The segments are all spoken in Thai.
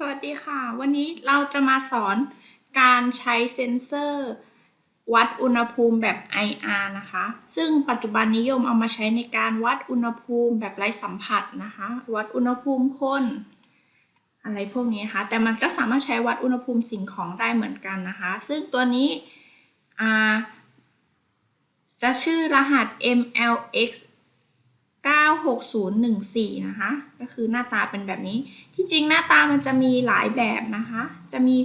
สวัสดีค่ะ วันนี้เราจะมาสอนการใช้เซ็นเซอร์ วัดอุณหภูมิแบบ IR นะคะ ซึ่งปัจจุบันนิยมเอามาใช้ในการวัดอุณหภูมิแบบไร้สัมผัสนะคะ วัดอุณหภูมิคน อะไรพวกนี้นะคะ แต่มันก็สามารถใช้วัดอุณหภูมิสิ่งของได้เหมือนกันนะคะ ซึ่งตัวนี้จะชื่อรหัส MLX 96014 นะคะ ก็คือหน้าตาเป็นแบบนี้ ที่จริงหน้าตามันจะมีหลายแบบนะคะ จะมี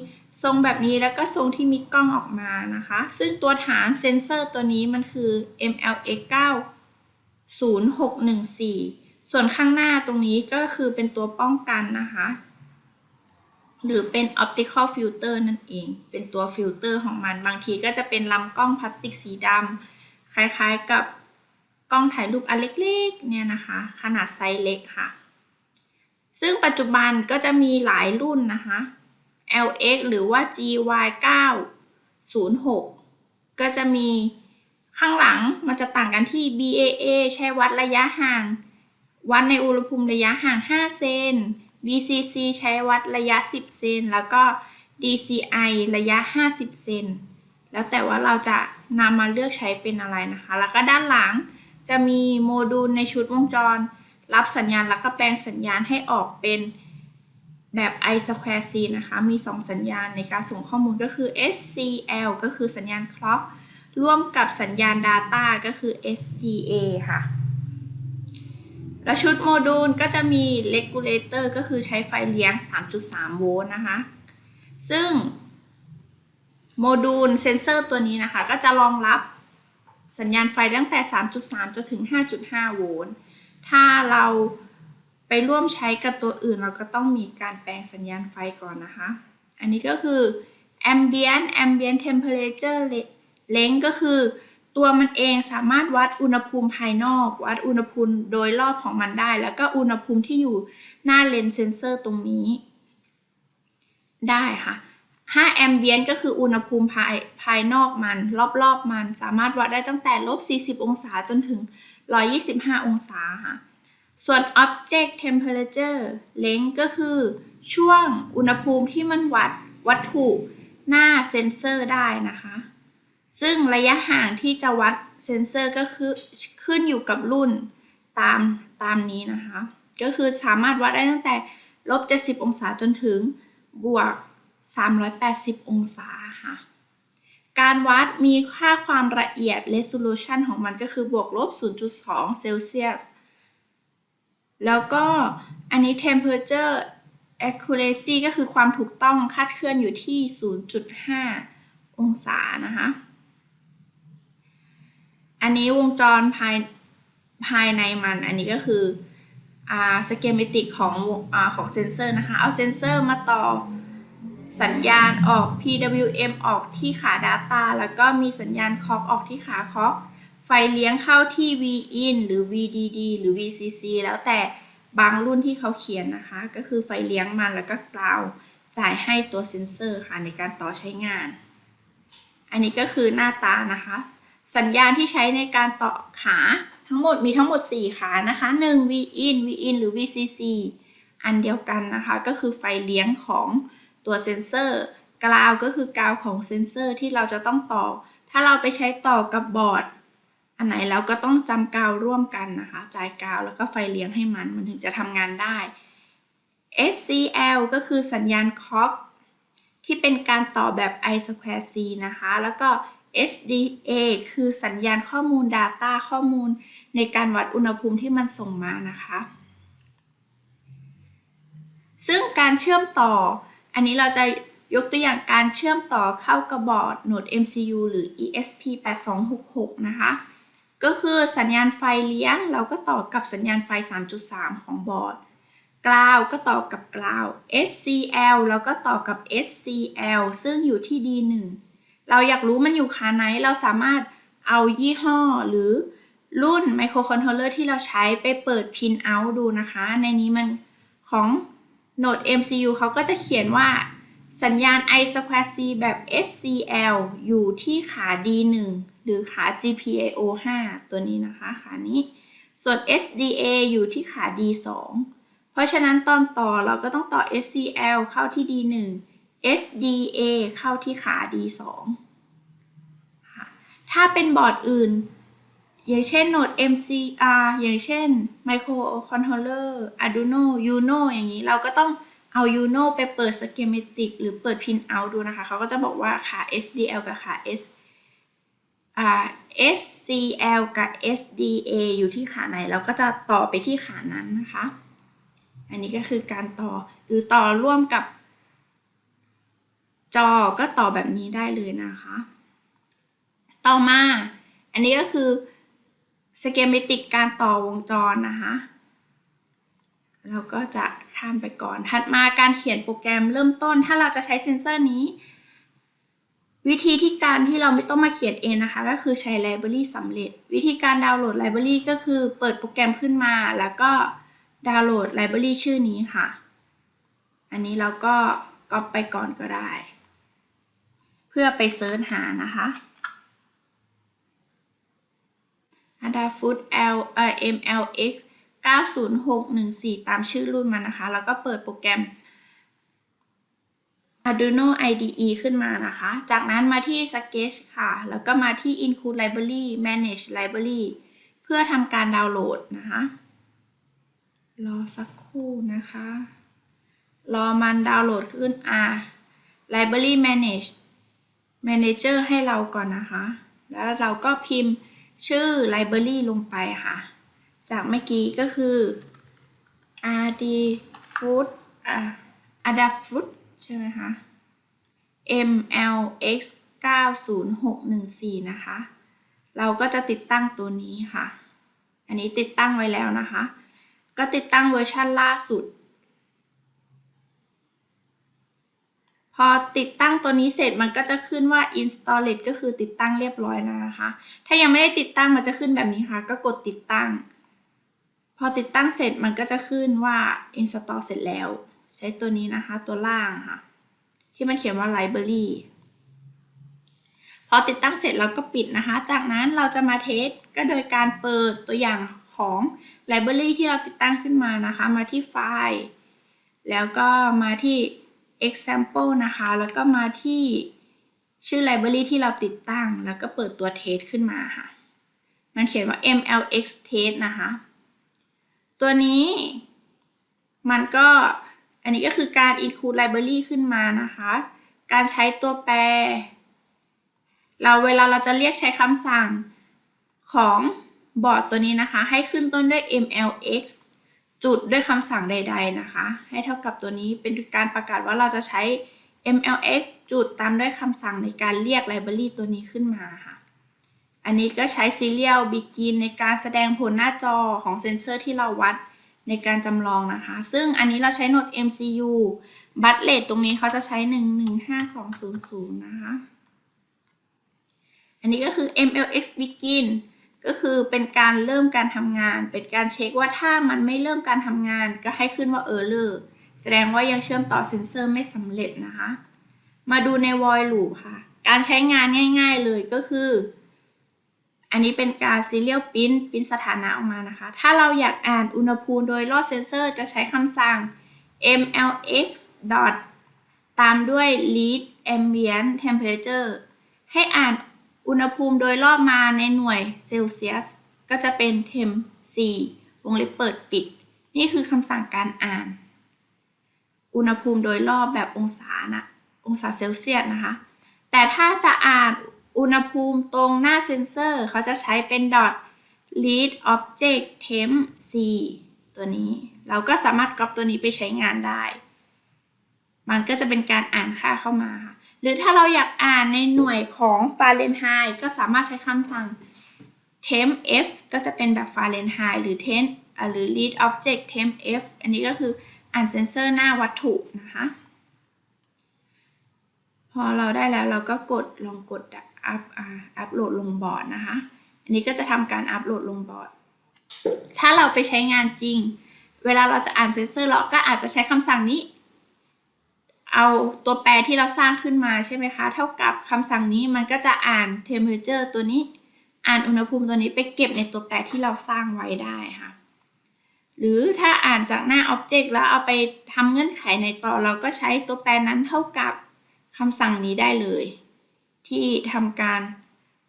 ทรงแบบนี้แล้วก็ทรงที่มีกล้องออกมานะคะ ซึ่งตัวฐานเซนเซอร์ตัวนี้มันคือ MLX 90614 ส่วนข้างหน้าตรงนี้ก็คือเป็นตัวป้องกันนะคะ หรือเป็น optical filter นั่นเอง เป็นตัวฟิลเตอร์ของมัน บางทีก็จะเป็นลำกล้องพลาสติกสีดำคล้ายๆกับ กล้องถ่ายรูปอันเล็กๆเนี่ยนะคะ ขนาดไซส์เล็กค่ะ ซึ่งปัจจุบันก็จะมีหลายรุ่นนะคะ LX หรือว่า GY 906 ก็จะมีข้างหลังมันจะต่างกันที่ BAA ใช้วัดระยะห่าง วัดในอุณหภูมิระยะห่าง 5 เซน BCC ใช้วัดระยะ 10 เซน แล้วก็ DCI ระยะ 50 เซน แล้วแต่ว่าเราจะนำมาเลือกใช้เป็นอะไรนะคะ แล้วก็ด้านหลัง จะมีโมดูลในชุดวงจร รับสัญญาณแล้วก็แปลงสัญญาณให้ออกเป็นแบบ I square C นะคะ มี 2 สัญญาณในการส่งข้อมูลก็คือ SCL ก็คือสัญญาณ clock ร่วมกับสัญญาณ data ก็คือ SDA ค่ะ และชุดโมดูลก็จะมี regulator ก็คือใช้ไฟเลี้ยง 3.3 โวลต์นะคะ ซึ่งโมดูลเซนเซอร์ตัวนี้นะคะ ก็จะรองรับ สัญญาณไฟตั้งแต่ 3.3 จนถึง 5.5 โวลต์ ถ้าเราไปร่วมใช้กับตัวอื่นเราก็ต้องมีการแปลงสัญญาณไฟก่อนนะคะ อันนี้ก็คือ ambient ambient temperature range ก็คือ ตัวมันเองสามารถวัดอุณหภูมิภายนอก วัดอุณหภูมิโดยรอบของมันได้ แล้วก็อุณหภูมิที่อยู่หน้าเลนส์เซนเซอร์ตรงนี้ ได้ค่ะ 5 ambient ก็คืออุณหภูมิภายภายนอกมัน รอบๆมันสามารถวัดได้ตั้งแต่ลบ 40 องศาจนถึง 125 องศาค่ะ ส่วน object temperature range ก็คือช่วงอุณหภูมิที่มันวัดวัตถุหน้าเซนเซอร์ได้นะคะ ซึ่งระยะห่างที่จะวัดเซนเซอร์ก็คือขึ้นอยู่กับรุ่นตามตามนี้นะคะ ก็คือสามารถวัดได้ตั้งแต่ลบ 70 องศาจนถึงบวก 380 องศาค่ะ การวัดมีค่าความละเอียด resolution ของมันก็คือบวกลบ 0.2 เซลเซียส แล้วก็อันนี้ temperature accuracy ก็คือความถูกต้องคาดเคลื่อนอยู่ที่ 0.5 องศานะคะ อันนี้วงจรภายภายในมัน อันนี้ก็คืออ่า schematic ของอของเซนเซอร์นะคะ เอาเซนเซอร์มาต่อ สัญญาณออก PWM ออกที่ขา Data แล้วก็มีสัญญาณคอกออกที่ขาคอกไฟเลี้ยงเข้าที่ VIN หรือ VDD หรือ VCC แล้วแต่บางรุ่นที่เขาเขียนนะคะ ก็คือไฟเลี้ยงมันแล้วก็กราวจ่ายให้ตัวเซนเซอร์ค่ะในการต่อใช้งาน อันนี้ก็คือหน้าตานะคะ สัญญาณที่ใช้ในการต่อขาทั้งหมดมีทั้งหมด 4 ขานะคะ 1 VIN VIN หรือ VCC อันเดียวกันนะคะ ก็คือไฟเลี้ยงของ ตัวเซนเซอร์กราวก็คือกราวของเซนเซอร์ที่เราจะต้องต่อ ถ้าเราไปใช้ต่อกับบอร์ด อันไหนแล้วก็ต้องจำกาวร่วมกันนะคะ จ่ายกาวแล้วก็ไฟเลี้ยงให้มัน มันถึงจะทำงานได้ SCL ก็คือสัญญาณคอกที่เป็นการต่อแบบ I square C นะคะ แล้วก็ SDA คือสัญญาณข้อมูล Data ข้อมูลในการวัดอุณหภูมิที่มันส่งมานะคะ ซึ่งการเชื่อมต่อ อันนี้เราจะยกตัวอย่างการเชื่อมต่อเข้ากับบอร์ด Node MCU หรือ ESP8266 นะคะ ก็คือสัญญาณไฟเลี้ยง เราก็ต่อกับสัญญาณไฟ 3.3 ของบอร์ดกราวก็ต่อกับกราว SCL แล้วก็ต่อกับ SCL ซึ่งอยู่ที่ D1 เราอยากรู้มันอยู่ขาไหน เราสามารถเอายี่ห้อหรือรุ่นไมโครคอนโทรลเลอร์ที่เราใช้ไปเปิด pin out ดูนะคะ ในนี้มันของ Node MCU เขาก็จะเขียนว่า สัญญาณ I square C แบบ SCL อยู่ที่ขา D1 หรือขา GPIO 5 ตัวนี้นะคะขานี้ ส่วน SDA อยู่ที่ขา D2 เพราะฉะนั้นตอนต่อเราก็ต้องต่อ SCL เข้าที่ D1 SDA เข้าที่ขา D2 ถ้าเป็นบอร์ดอื่น อย่างเช่นโหนด MCR อย่างเช่น Microcontroller Arduino Uno อย่างนี้เราก็ต้องเอา Uno ไปเปิด schematic หรือเปิด pin out ดูนะคะ เขาก็จะบอกว่าขา SDL กับขา S อ่า SCL กับ SDA อยู่ที่ขาไหน เราก็จะต่อไปที่ขานั้นนะคะ อันนี้ก็คือการต่อหรือต่อร่วมกับ จอก็ต่อแบบนี้ได้เลยนะคะ ต่อมา อันนี้ก็คือ สเกมติกการต่อวงจรนะคะเราก็จะข้ามไปก่อน ถัดมาการเขียนโปรแกรมเริ่มต้น ถ้าเราจะใช้เซนเซอร์นี้ วิธีที่การที่เราไม่ต้องมาเขียนเองนะคะ ก็คือใช้ไลบรารีสำเร็จ วิธีการดาวน์โหลดไลบรารีก็คือเปิดโปรแกรมขึ้นมา แล้วก็ดาวน์โหลดไลบรารีชื่อนี้ค่ะ อันนี้เราก็ก๊อปไปก่อนก็ได้ เพื่อไปเซิร์ชหานะคะ Adafruit L เอ่อ MLX 90614 ตามชื่อรุ่นมันนะคะ แล้วก็เปิดโปรแกรม Arduino IDE ขึ้นมานะคะ จากนั้นมาที่ Sketch ค่ะ แล้วก็มาที่ Include Library Manage Library เพื่อทำการดาวน์โหลดนะคะ รอสักครู่นะคะ รอมันดาวน์โหลดขึ้นอ่า Library Manage Manager ให้เราก่อนนะคะ แล้วเราก็พิมพ์ ชื่อ Library ลงไปค่ะ จากเมื่อกี้ก็คือ adafruit อ่า adafruit ใช่ไหมคะ mlx 90614 นะคะ เราก็จะติดตั้งตัวนี้ค่ะ อันนี้ติดตั้งไว้แล้วนะคะ ก็ติดตั้งเวอร์ชันล่าสุด พอติดตั้งตัวนี้เสร็จมันก็จะขึ้นว่า installed ก็คือติดตั้งเรียบร้อยนะคะ ถ้ายังไม่ได้ติดตั้งมันจะขึ้นแบบนี้ค่ะ ก็กดติดตั้ง พอติดตั้งเสร็จมันก็จะขึ้นว่า install เสร็จแล้ว ใช้ตัวนี้นะคะ ตัวล่างค่ะ ที่มันเขียนว่า library พอติดตั้งเสร็จเราก็ปิดนะคะ จากนั้นเราจะมาเทสก็โดยการเปิดตัวอย่างของ library ที่เราติดตั้งขึ้นมานะคะ มาที่ไฟล์ แล้วก็มาที่ example นะคะ แล้วก็มาที่ชื่อ library ที่เราติดตั้ง แล้วก็เปิดตัว test ขึ้นมาค่ะ มันเขียนว่า mlx test นะคะ ตัวนี้มันก็อันนี้ก็คือการ include library ขึ้นมานะคะ การใช้ตัวแปร เราเวลาเราจะเรียกใช้คำสั่งของบอร์ดตัวนี้นะคะ ให้ขึ้นต้นด้วย mlx จุดด้วยคำสั่งใด ๆนะคะ ให้เท่ากับตัวนี้เป็นการประกาศว่าเราจะใช้ mlx จุดตามด้วยคำสั่งในการเรียก library ตัวนี้ขึ้นมาค่ะ อันนี้ก็ใช้ serial begin ในการแสดงผลหน้าจอของเซนเซอร์ที่เราวัดในการจำลองนะคะ ซึ่งอันนี้เราใช้โหนด MCU บัตเลตตรงนี้เขาจะใช้ 115200 นะคะ อันนี้ก็คือ MLX begin ก็คือเป็นการเริ่มการทำงาน เป็นการเช็คว่าถ้ามันไม่เริ่มการทำงานก็ให้ขึ้นว่า error แสดงว่ายังเชื่อมต่อเซนเซอร์ไม่สำเร็จนะคะ มาดูใน void loop ค่ะ การใช้งานง่าย ๆเลยก็คือ อันนี้เป็นการ serial print พิมพ์สถานะออกมานะคะ ถ้าเราอยากอ่านอุณหภูมิโดยรอบเซนเซอร์จะใช้คำสั่ง mlx ตามด้วย read ambient temperature ให้อ่าน อุณหภูมิโดยรอบมาในหน่วยเซลเซียสก็จะเป็น temp 4วงเล็บเปิดปิด นี่คือคำสั่งการอ่าน อุณหภูมิโดยรอบแบบองศานะองศาเซลเซียสนะคะ แต่ถ้าจะอ่านอุณหภูมิตรงหน้าเซนเซอร์ เขาจะใช้เป็น dot read object temp c ตัวนี้ เราก็สามารถก๊อปตัวนี้ไปใช้งานได้ มันก็จะเป็นการอ่านค่าเข้ามา หรือถ้าเราอยากอ่านในหน่วยของฟาเรนไฮต์ก็สามารถใช้คำสั่ง temp f ก็จะเป็นแบบฟาเรนไฮต์หรือ temp หรือ read object temp f อันนี้ก็คืออ่านเซนเซอร์หน้าวัตถุนะคะ พอเราได้แล้วเราก็กดลองกดอัพอัพโหลดลงบอร์ดนะคะ อันนี้ก็จะทำการอัพโหลดลงบอร์ด ถ้าเราไปใช้งานจริง เวลาเราจะอ่านเซนเซอร์เราก็อาจจะใช้คำสั่งนี้ เอาตัวแปรที่เราสร้างขึ้นมาใช่ไหมคะ เท่ากับคำสั่งนี้มันก็จะอ่าน temperature ตัวนี้ อ่านอุณหภูมิตัวนี้ไปเก็บในตัวแปรที่เราสร้างไว้ได้ค่ะ หรือถ้าอ่านจากหน้า Object แล้วเอาไปทำเงื่อนไขในต่อเราก็ใช้ตัวแปรนั้นเท่ากับคำสั่งนี้ได้เลย ที่ทำการ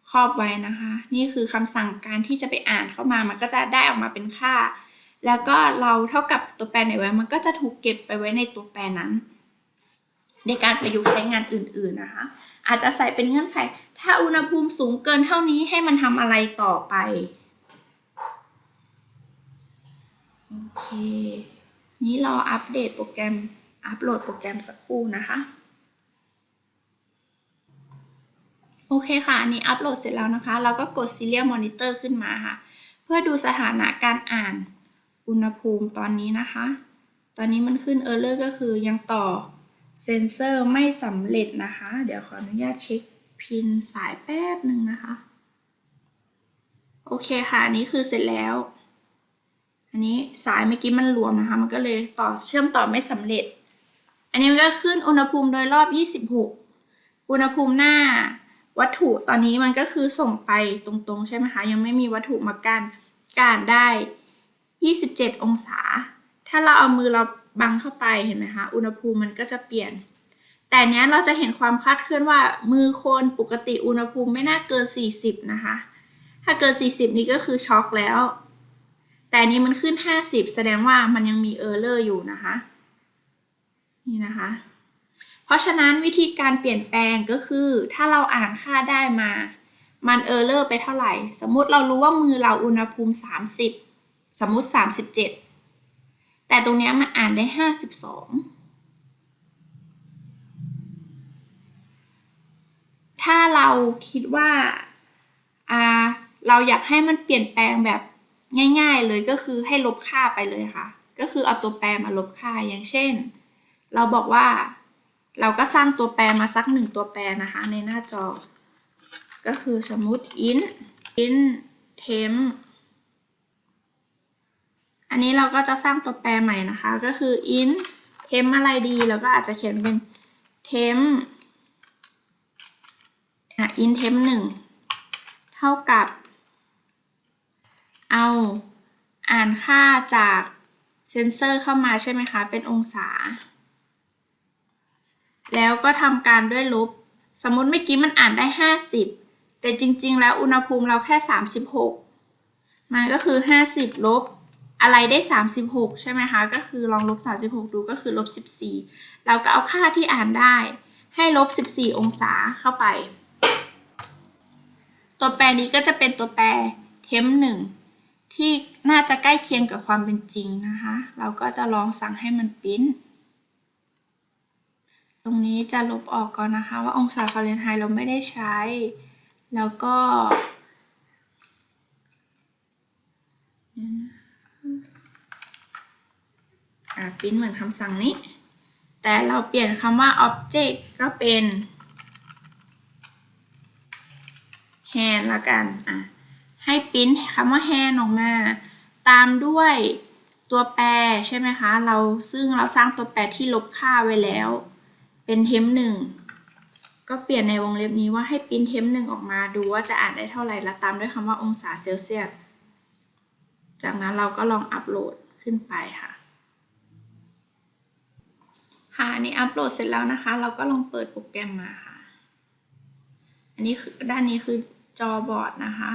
ครอบไว้นะคะ นี่คือคำสั่งการที่จะไปอ่านเข้ามามันก็จะได้ออกมาเป็นค่า แล้วก็เราเท่ากับตัวแปรไหนไว้ มันก็จะถูกเก็บไปไว้ในตัวแปรนั้น ในการประยุกต์ใช้งานอื่นๆนะคะ อาจจะใส่เป็นเงื่อนไข ถ้าอุณหภูมิสูงเกินเท่านี้ให้มันทำอะไรต่อไปโอเค นี้รออัปเดตโปรแกรมอัปโหลดโปรแกรมสักครู่นะคะ โอเคค่ะ อันนี้อัปโหลดเสร็จแล้วนะคะ เราก็กด Serial Monitor ขึ้นมาค่ะ เพื่อดูสถานะการอ่านอุณหภูมิตอนนี้นะคะ ตอนนี้มันขึ้น Error ก็คือยังต่อ เซนเซอร์ไม่สำเร็จนะคะ เดี๋ยวขออนุญาตเช็คพินสายแป๊บหนึ่งนะคะ โอเคค่ะ อันนี้คือเสร็จแล้ว อันนี้สายเมื่อกี้มันรวมนะคะ มันก็เลยต่อเชื่อมต่อไม่สำเร็จ อันนี้มันก็ขึ้นอุณหภูมิโดยรอบ 26 อุณหภูมิหน้าวัตถุตอนนี้มันก็คือส่งไปตรงๆ ใช่ไหมคะ ยังไม่มีวัตถุมากันการได้ 27 องศา ถ้าเราเอามือเรา บังเข้าไปเห็นไหมคะ อุณหภูมิมันก็จะเปลี่ยน แต่เนี้ยเราจะเห็นความคลาดเคลื่อนว่า มือคนปกติอุณหภูมิไม่น่าเกิน 40 นะคะ ถ้าเกิน 40 นี่ก็คือช็อกแล้ว แต่นนี้มันขึ้น 50 แสดงว่ามันยังมีเออร์เลอร์อยู่นะคะ นี่นะคะ เพราะฉะนั้นวิธีการเปลี่ยนแปลงก็คือถ้าเราอ่านค่าได้มา มันเออร์เลอร์ไปเท่าไหร่ สมมุติเรารู้ว่ามือเราอุณหภูมิ 30 สมมุติ 37 แต่ตรงนี้มันอ่านได้52ถ้าเราคิดว่าอ่าเราอยากให้มันเปลี่ยนแปลงแบบง่าย ๆ เลยก็คือให้ลบค่าไปเลยค่ะ ก็คือเอาตัวแปรมาลบค่าอย่างเช่น เราบอกว่าเราก็สร้างตัวแปรมาสักหนึ่งตัวแปรนะคะในหน้าจอ ก็คือสมมุติ int int temp อันนี้เราก็จะสร้างตัวแปรใหม่นะคะ ก็คือ int temp อะไรดีเราก็อาจจะเขียนเป็น temp อะ int temp หนึ่งเท่ากับ เอาอ่านค่าจากเซนเซอร์เข้ามาใช่ไหมคะ เป็นองศา แล้วก็ทำการด้วยลบ สมมติเมื่อกี้มันอ่านได้ 50 แต่จริงๆ แล้วอุณหภูมิเราแค่ 36 มันก็คือ 50 ลบ อะไรได้ 36 ใช่ไหมคะ ก็คือลองลบ 36 ดูก็คือลบ 14 เราก็เอาค่าที่อ่านได้ให้ลบ 14 องศาเข้าไป ตัวแปรนี้ก็จะเป็นตัวแปรเทมหนึ่งที่น่าจะใกล้เคียงกับความเป็นจริงนะคะ เราก็จะลองสั่งให้มันปริ้น ตรงนี้จะลบออกก่อนนะคะ ว่าองศาฟาเรนไฮต์เราไม่ได้ใช้ แล้วก็ อ่าปริ้นเหมือนคำสั่งนี้ แต่เราเปลี่ยนคำว่า object ก็เป็น hand ละกันอะให้ปริ้นคำว่า hand ออกมา ตามด้วยตัวแปรใช่ไหมคะ เราซึ่งเราสร้างตัวแปรที่ลบค่าไว้แล้ว เป็นเทมหนึ่งก็เปลี่ยนในวงเล็บนี้ว่าให้ปริ้นเทมหนึ่งออกมาดูว่าจะอ่านได้เท่าไหร่แล้วตามด้วยคำว่าองศาเซลเซียส จากนั้นเราก็ลองอัปโหลดขึ้นไปค่ะ ค่ะอันนี้อัปโหลดเสร็จแล้วนะคะ เราก็ลองเปิดโปรแกรมมาค่ะ อันนี้คือด้านนี้คือจอบอร์ดนะคะ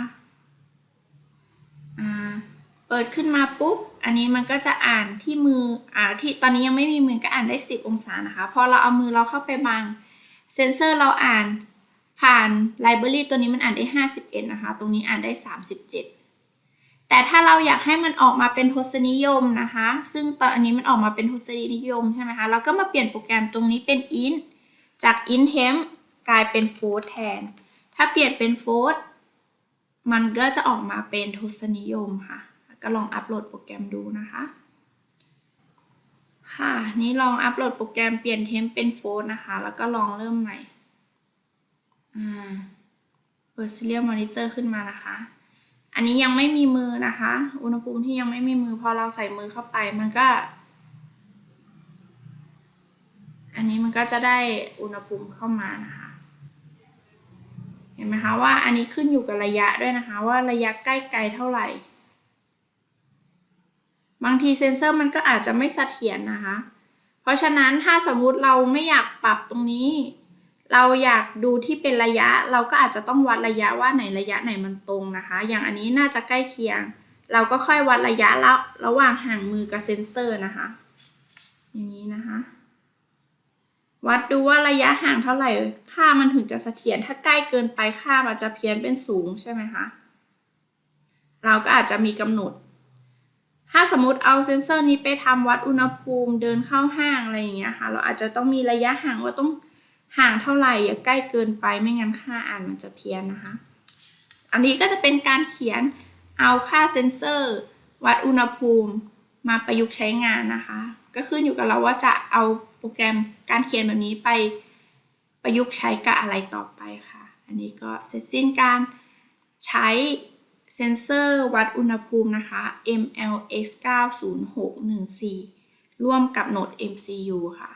เปิดขึ้นมาปุ๊บ อันนี้มันก็จะอ่านที่มืออ่าที่ตอนนี้ยังไม่มีมือก็อ่านได้ 10 องศานะคะ พอเราเอามือเราเข้าไปบังเซนเซอร์เราอ่านผ่านไลบรารีตัวนี้มันอ่านได้ 51 นะคะ ตรงนี้อ่านได้ 37 แต่ถ้าเราอยากให้มันออกมาเป็นทศนิยมนะคะ ซึ่งตอนนี้มันออกมาเป็นทศนิยมใช่ไหมคะ เราก็มาเปลี่ยนโปรแกรมตรงนี้เป็น int จาก int temp กลายเป็น float แทน ถ้าเปลี่ยนเป็น float มันก็จะออกมาเป็นทศนิยมค่ะ ก็ลองอัปโหลดโปรแกรมดูนะคะ ค่ะ นี่ลองอัปโหลดโปรแกรมเปลี่ยนเทมเป็นโฟนนะคะ แล้วก็ลองเริ่มใหม่ อ่าเปิด Serial Monitor ขึ้นมานะคะ อันนี้ยังไม่มีมือนะคะ อุณหภูมิที่ยังไม่มีมือพอเราใส่มือเข้าไปมันก็ อันนี้มันก็จะได้อุณหภูมิเข้ามานะคะ เห็นไหมคะว่าอันนี้ขึ้นอยู่กับระยะด้วยนะคะ ว่าระยะใกล้ไกลเท่าไหร่ บางทีเซนเซอร์มันก็อาจจะไม่เสถียรนะคะ เพราะฉะนั้นถ้าสมมุติเราไม่อยากปรับตรงนี้ เราอยากดูที่เป็นระยะ เราก็อาจจะต้องวัดระยะว่าไหนระยะไหนมันตรงนะคะ อย่างอันนี้น่าจะใกล้เคียง เราก็ค่อยวัดระยะระระหว่างห่างมือกับเซนเซอร์นะคะ อย่างนี้นะคะ วัดดูว่าระยะห่างเท่าไหร่ ค่ามันถึงจะเสถียรถ้าใกล้เกินไปค่ามันจะเพี้ยนเป็นสูงใช่ไหมคะเราก็อาจจะมีกำหนด ถ้าสมมติเอาเซนเซอร์นี้ไปทำวัดอุณหภูมิเดินเข้าห้างอะไรอย่างเงี้ยค่ะ เราอาจจะต้องมีระยะห่างว่าต้อง ห่างเท่าไหร่อย่าใกล้เกินไปไม่งั้นค่าอ่านมันจะเพี้ยนนะคะ อันนี้ก็จะเป็นการเขียนเอาค่าเซนเซอร์ วัดอุณหภูมิมาประยุกต์ใช้งานนะคะ ก็ขึ้นอยู่กับเราว่าจะเอาโปรแกรมการเขียนแบบนี้ไปประยุกต์ใช้กับอะไรต่อไปค่ะ อันนี้ก็เสร็จสิ้นการใช้เซนเซอร์วัดอุณหภูมินะคะ MLX 90614 ร่วมกับโหนด MCU ค่ะ